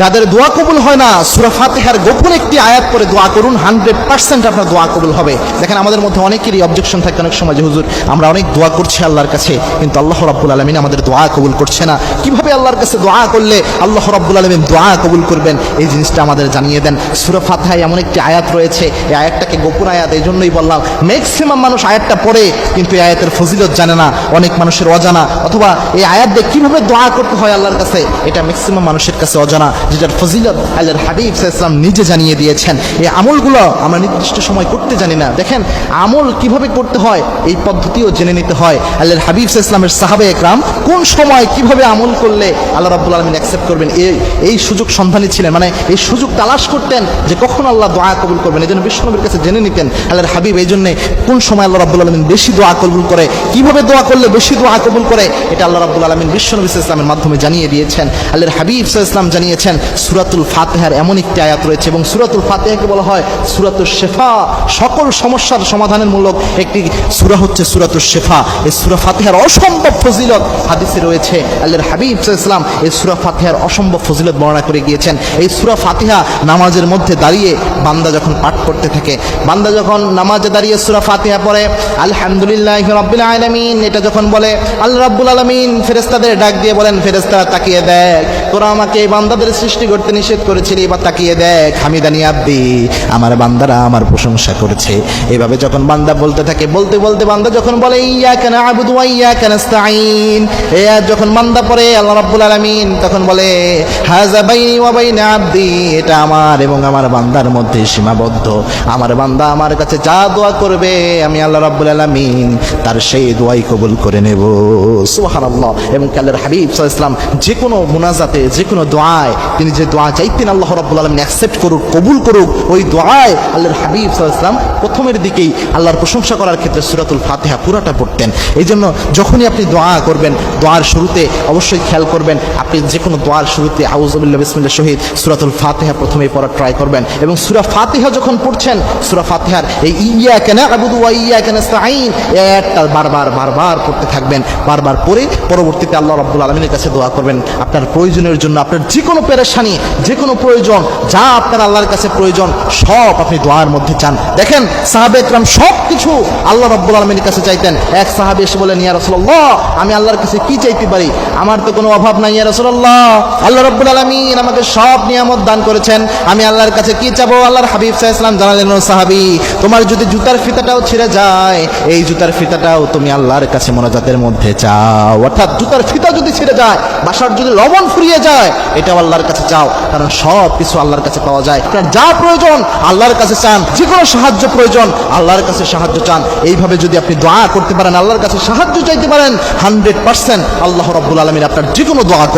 যাদের দোয়া কবুল হয় না, সুরা ফাতেহার গোপন একটি আয়াত করে দোয়া করুন হান্ড্রেড পার্সেন্ট আপনার দোয়া কবুল হবে। দেখেন, আমাদের মধ্যে অনেকেরই অবজেকশন থাকে অনেক সময় যে, হুজুর, আমরা অনেক দোয়া করছি আল্লাহর কাছে, কিন্তু আল্লাহ রাব্বুল আলমিন আমাদের দোয়া কবুল করছে না। কীভাবে আল্লাহর কাছে দোয়া করলে আল্লাহ রাব্বুল আলমিন দোয়া কবুল করবেন? এই জিনিসটা আমাদের জানিয়ে দেন। সুরা এমন একটি আয়াত রয়েছে। এই আয়াতটাকে গোপন আয়াত এই জন্যই বললাম ম্যাক্সিমাম মানুষ আয়াতটা পড়ে, কিন্তু এই আয়াতের ফজিলত জানে না, অনেক মানুষের অজানা। অথবা এই আয়াত দিয়ে কীভাবে দোয়া করতে হয় আল্লাহর কাছে, এটা ম্যাক্সিমাম মানুষের কাছে অজানা, যেটার ফজিলত আল্লাহর হাবিব ইসলাম নিজে জানিয়ে দিয়েছেন। এই আমলগুলো আমরা নির্দিষ্ট সময় করতে জানি না। দেখেন, আমল কীভাবে করতে হয়, এই পদ্ধতিও জেনে নিতে হয়। আল্লাহর হাবিব ইসলামের সাহাবে একরাম কোন সময় কীভাবে আমল করলে আল্লাহ রাব্বুল আলমিন অ্যাকসেপ্ট করবেন। এই এই সুযোগ সন্ধানী ছিলেন। মানে এই সুযোগ তালাশ করতেন যে কখন আল্লাহ দোয়া কবুল করবেন। এই জন্য বিষ্ণুনবীর কাছে জেনে নিতেন, আল্লাহর হাবিব, এই জন্যে কোন সময় আল্লাহ রাব্বুল আলমিন বেশি দোয়া কবুল করে, কীভাবে দোয়া করলে বেশি দোয়া কবুল করে, এটা আল্লাহ রাব্বুল আলমিন বিশ্বনবী ইসলামের মাধ্যমে জানিয়ে দিয়েছেন। আল্লাহর হাবিব ইসলাম জানিয়েছেন, সুরাতুল ফাতেহার এমন একটি আয়াত রয়েছে এবং সুরাতুল ফাতেহাকে বলা হয় সুরাতুল শেফা। সকল সমস্যার সমাধানের মূলক একটি সুরা হচ্ছে সুরাতুল শেফা। এই সুরা ফাতেহার অসম্ভব ফজিলত হাদিসে রয়েছে। আল্লাহর হাবিব ইসলাম এই সুরা ফাতিহার অসম্ভব ফজিলত বর্ণনা করে গিয়েছেন। এই সুরা ফাতিহা নামাজের মধ্যে দাঁড়িয়ে বান্দা যখন পাঠ করতে থাকে, বান্দা যখন নামাজে দাঁড়িয়ে সুরা ফাতিহা পড়ে, আলহামদুলিল্লাহ রব্বুল আলমিন, এটা যখন বলে, আল্লাহ রাব্বুল আলমিন ফেরেস্তাদের ডাক দিয়ে বলেন ফেরেস্তারা তাকিয়ে দেখ। তোরা আমাকে এই বান্দাদের সৃষ্টি করতে নিষেধ করেছিলি, এবার তাকিয়ে দেখ হামিদানি আব্দি, আমার বান্দারা আমার প্রশংসা করেছে। এভাবে যখন বান্দা বলতে থাকে, বলতে বলতে বান্দা যখন বলে ইয়া কেন আবুদু ইয়া কেন নাস্তাইন এ যখন বান্দা পড়ে, আল্লাহ রাব্বুল আলামিন তখন বলে হাজা বাইনি ওয়া বাইনা আব্দি এটা আমার এবং আমার বান্দার মধ্যে সীমাবদ্ধ। আমার বান্দা আমার কাছে যা দোয়া করবে, আমি আল্লাহ রাব্বুল আলামিন তার সেই দোয়াই কবুল করে নেব। সুবহানাল্লাহ। এবং কালের হাবিব সাল্লাল্লাহু আলাইহি ওয়াসাল্লাম যে কোনো মুনাজাতে যে কোনো দোয়ায় তিনি যে দোয়া চাইতেন, আল্লাহ রব্বুল আলমিন অ্যাকসেপ্ট করুক, কবুল করুক, ওই দোয়ায় আল্লাহর হাবিব সাল্লাহ ওয়াসাল্লাম প্রথমের দিকেই আল্লাহর প্রশংসা করার ক্ষেত্রে সূরাতুল ফাতেহা পুরাটা পড়তেন। এই জন্য যখনই আপনি দোয়া করবেন, দোয়ার শুরুতে অবশ্যই খেয়াল করবেন, আপনি যে কোনো দোয়ার শুরুতে আউজুবিল্লাহ বিসমিল্লাহ, শহীদ, সুরাতুল ফাতেহা প্রথমেই পড়ার ট্রাই করবেন এবং সুরা ফাতিহা যখন পড়ছেন, সুরা ফাতেহার এই ইয়া কেন ইয়া কেন স্তাইন এই আয়াতটা বারবার বারবার পড়তে থাকবেন, বারবার পড়ে পরবর্তীতে আল্লাহ রাব্বুল আলামিনের কাছে দোয়া করবেন, আপনার প্রয়োজনের জন্য, আপনার যে কোনো পেরেশানি যে কোনো প্রয়োজন, যা আপনার আল্লাহর কাছে প্রয়োজন, সব আপনি দোয়ার মধ্যে চান। দেখেন সাহাবে একরাম সব কিছু আল্লাহ রাব্বুল আলামিনের কাছে চাইতেন। এক সাহাবী এসে বলেন ইয়া রাসূলুল্লাহ, আমি আল্লাহর কাছে কি চাইতে পারি? আমার তো কোনো অভাব নাই, ইয়া রাসূলুল্লাহ। আল্লাহ রাব্বুল আলামিন আমাকে সব নিয়ামত দান করেছেন। আমি আল্লাহর কাছে কি চাবো? আল্লাহর হাবিব আলাইহি সাল্লাম জানালেন সাহাবী, তোমার যদি জুতার ফিতাটাও ছিঁড়ে যায়, এই জুতার ফিতাটাও তুমি আল্লাহর কাছে মোনাজাতের মধ্যে চাও। অর্থাৎ জুতার ফিতা যদি ছিঁড়ে যায়, বাসার যদি লবণ ফুরিয়ে যায়, এটাও আল্লাহর কাছে চাও। কারণ সব কিছু আল্লাহর কাছে পাওয়া যায়। যা প্রয়োজন আল্লাহর কাছে চান। যে কোনো সাহায্য প্রয়োজন, আল্লাহর কাছে সাহায্য চান। এইভাবে যদি আপনি দোয়া করতে পারেন, আল্লাহর কাছে সাহায্য চাইতে পারেন হান্ড্রেড পার্সেন্ট আল্লাহ রব্বুল আলমিন আপনার যে কোনো দোয়া